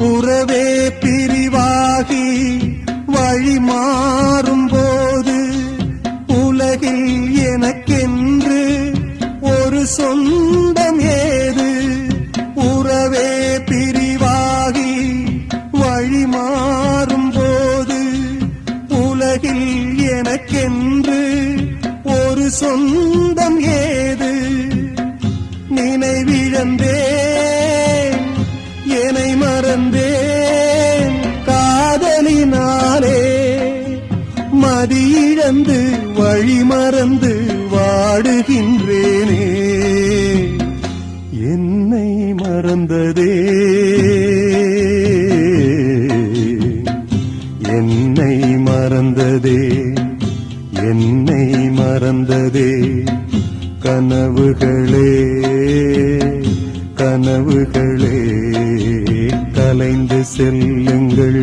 உறவே பிரிவாகி வழி மாறும் போது உலகில் எனக்கென்று ஒரு சொந்தம் ஏது? உறவே பிரிவாகி வழி மாறும் போது உலகில் எனக்கென்று ஒரு சொந்தம் ஏது? நினைவிழந்தே என்னை மறந்தேன். காதலினாலே மதியிழந்து வழி மறந்து வாடுகின்றேனே. என்னை மறந்ததே. என்னை மறந்ததே. என்னை மறந்ததே. கனவுகளே கனவுகளே. கலைந்து செல்லுங்கள்.